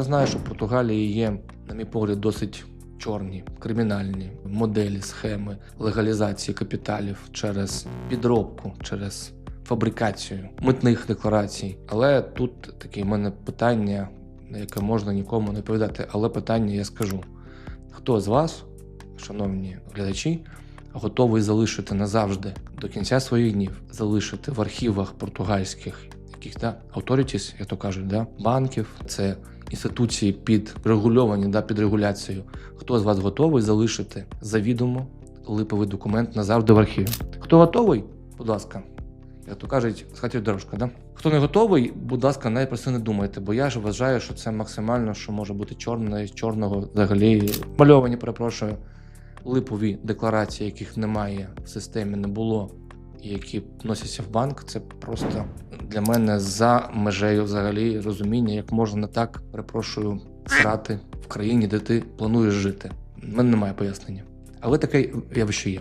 Я знаю, що в Португалії є, на мій погляд, досить чорні кримінальні моделі, схеми легалізації капіталів через підробку, через фабрикацію митних декларацій. Але тут таке в мене питання, на яке можна нікому не відповідати. Але питання я скажу: хто з вас, шановні глядачі, готовий залишити назавжди до кінця своїх днів, залишити в архівах португальських яких да, authorities, як то кажуть, да, банків, це інституції підрегульовані да, під регуляцією. Хто з вас готовий залишити завідомо липовий документ назавжди в архіві? Хто готовий? Будь ласка, як то кажуть, схатіть дорожка, да? Хто не готовий, будь ласка, навіть про це не думайте, бо я ж вважаю, що це максимально, що може бути чорне чорного взагалі мальовані, перепрошую, липові декларації, яких немає в системі, не було, які носяться в банк, це просто для мене за межею взагалі розуміння, як можна так, перепрошую, срати в країні, де ти плануєш жити. У мене немає пояснення. Але таке явище є.